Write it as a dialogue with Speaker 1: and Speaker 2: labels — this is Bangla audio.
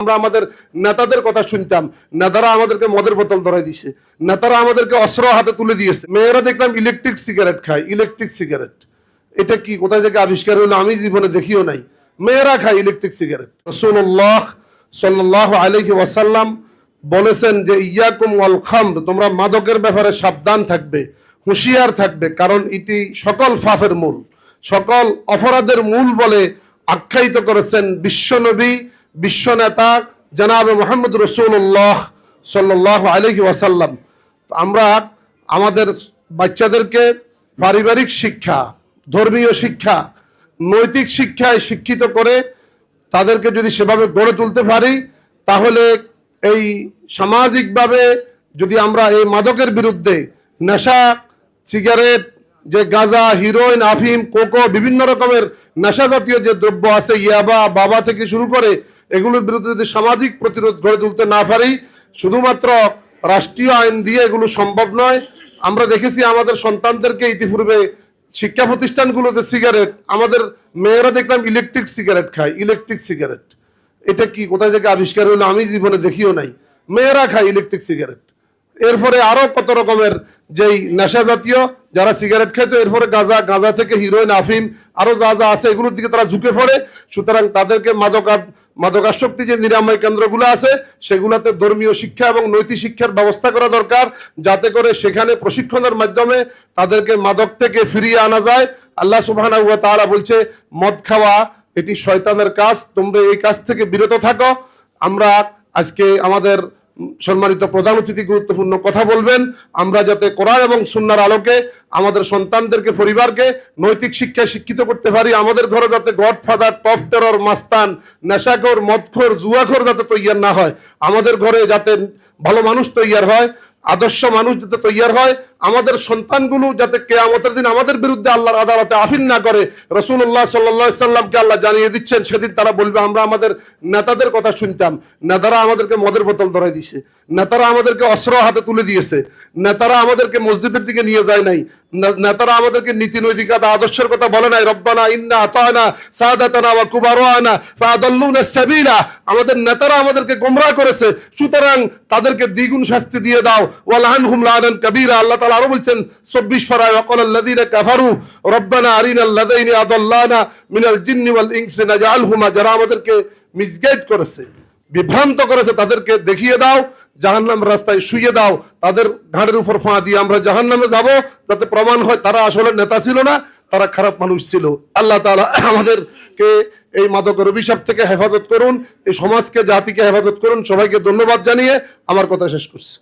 Speaker 1: আমরা আমাদের নেতাদের কথা শুনতাম। নেতারা আমাদেরকে মদের বোতল ধরাই দিছে। নেতারা আমাদেরকে অস্ত্র হাতে তুলে দিয়েছে। মেয়েরা দেখলাম ইলেকট্রিক সিগারেট খায় ইলেকট্রিক সিগারেট এটা কি, কোথায় থেকে আবিষ্কার হলো আমি জীবনে দেখিও নাই। মেয়েরা খায় ইলেকট্রিক সিগারেট রসুল্লাহ সাল্লাহ আলহি ওয়াসাল্লাম বলেছেন যে, ইয়াকুম ওয়াল খামর তোমরা মাদকের ব্যাপারে সাবধান থাকবে, হুঁশিয়ার থাকবে, কারণ এটি সকল ফাফের মূল। সকল অপরাধের মূল বলে আখ্যায়িত করেছেন বিশ্বনবী বিশ্বনেতা জনাবে মোহাম্মদ রসুল্লাহ সাল্লাহ আলহি ওয়াসাল্লাম। আমরা আমাদের বাচ্চাদেরকে পারিবারিক শিক্ষা, ধর্মীয় শিক্ষা, নৈতিক শিক্ষায় শিক্ষিত করে তাদেরকে যদি সেভাবে গড়ে তুলতে পারি, তাহলে এই সামাজিকভাবে যদি আমরা এই মাদকের বিরুদ্ধে নেশা, সিগারেট, যে গাঁজা, হিরোইন, আফিম, কোকো, বিভিন্ন রকমের নেশা জাতীয় যে দ্রব্য আছে ইয়াবা, বাবা থেকে শুরু করে এগুলোর বিরুদ্ধে যদি সামাজিক প্রতিরোধ গড়ে তুলতে না পারি, শুধুমাত্র রাষ্ট্রীয় আইন দিয়ে এগুলো সম্ভব নয়। আমরা দেখেছি আমাদের সন্তানদেরকে ইতিপূর্বে শিক্ষা প্রতিষ্ঠানগুলোতে সিগারেট, আমাদের মেয়েরা দেখলাম ইলেকট্রিক সিগারেট খায়, ইলেকট্রিক সিগারেট। এটা কি কোথায় থেকে আবিষ্কার হলো আমি জীবনে দেখিও নাই। মেয়েরা খায় ইলেকট্রিক সিগারেট। এরপরে আরও কত রকমের যেই নেশা জাতীয়, যারা সিগারেট খেত এরপরে গাঁজা গাঁজা থেকে হিরোইন আফিম, আরও যা যা আছে এগুলোর দিকে তারা ঝুঁকে পড়ে। সুতরাং তাদেরকে মাদকা মাদকাসক্তি যে নিরাময় কেন্দ্রগুলো আছে, সেগুলোতে ধর্মীয় শিক্ষা এবং নৈতিক শিক্ষার ব্যবস্থা করা দরকার, যাতে করে সেখানে প্রশিক্ষণের মাধ্যমে তাদেরকে মাদক থেকে ফিরিয়ে আনা যায়। আল্লাহ সুবাহ তারা বলছে, মদ খাওয়া, এটি শয়তানের কাজ, তোমরা এই কাজ থেকে বিরত থাকো। আমরা আজকে আমাদের সম্মানিত প্রধান অতিথি, গুরুত্বপূর্ণ কথা বলবেন। আমরা যাতে কোরআন এবং সুন্নার আলোকে আমাদের সন্তানদেরকে, পরিবারকে নৈতিক শিক্ষায় শিক্ষিত করতে পারি, আমাদের ঘরে যাতে গডফাদার টপ টেরর, মাস্তান, নেশাখোর, মদখোর, জুয়াখোর যাতে তৈয়ার না হয়, আমাদের ঘরে যাতে ভালো মানুষ তৈয়ার হয়, আদর্শ মানুষ যাতে তৈয়ার হয় আমাদের সন্তানগুলো যাতে কেয়ামতের দিন আমাদের বিরুদ্ধে আল্লাহর আদালতে আফিল না করে রসুল্লাহ সাল্লা সাল্লামকে আল্লাহ জানিয়ে দিচ্ছেন, সেদিন তারা বলবে, আমরা আমাদের নেতাদের কথা শুনতাম। নেতারা আমাদেরকে মদের বোতল ধরাই দিছে। নেতারা আমাদেরকে অস্ত্র হাতে তুলে দিয়েছে। নেতারা আমাদেরকে মসজিদের দিকে নিয়ে যায় নাই। নেতারা আমাদেরকে নীতি নৈতিকতা আদর্শের কথা বলে নাই। রব্বানা ইন্না আতানা সাদাতানা ওয়া কুবারানা ফাদাল্লুনা সাবিলা। আমাদের নেতারা আমাদেরকে গোমরাহ করেছে। সুতরাং তাদেরকে দ্বিগুণ শাস্তি দিয়ে দাও। ওয়ালানহুম লানান কাবীরা। আল্লাহ আরও বলছেন 24 ফারায় ওয়াকাল আল্লাযীনা কাফারু, রব্বানা মিনাল জিন্নি ওয়াল যারা আমাদেরকে মিসগাইড করেছে, বিভ্রান্ত করেছে, তাদেরকে দেখিয়ে দাও জাহান্নাম রাস্তায় শুয়ে দাও, তাদের ঘাড়ের উপর ফাঁ দিয়ে আমরা জাহান্নামে যাব, যাতে প্রমাণ হয় তারা আসলে নেতা ছিল না, তারা খারাপ মানুষ ছিল। আল্লাহ তাআলা আমাদেরকে এই মাদকের অভিশাপ থেকে হেফাজত করুন, এই সমাজকে, জাতিকে হেফাজত করুন, সবাইকে ধন্যবাদ জানিয়ে আমার কথা শেষ করছি।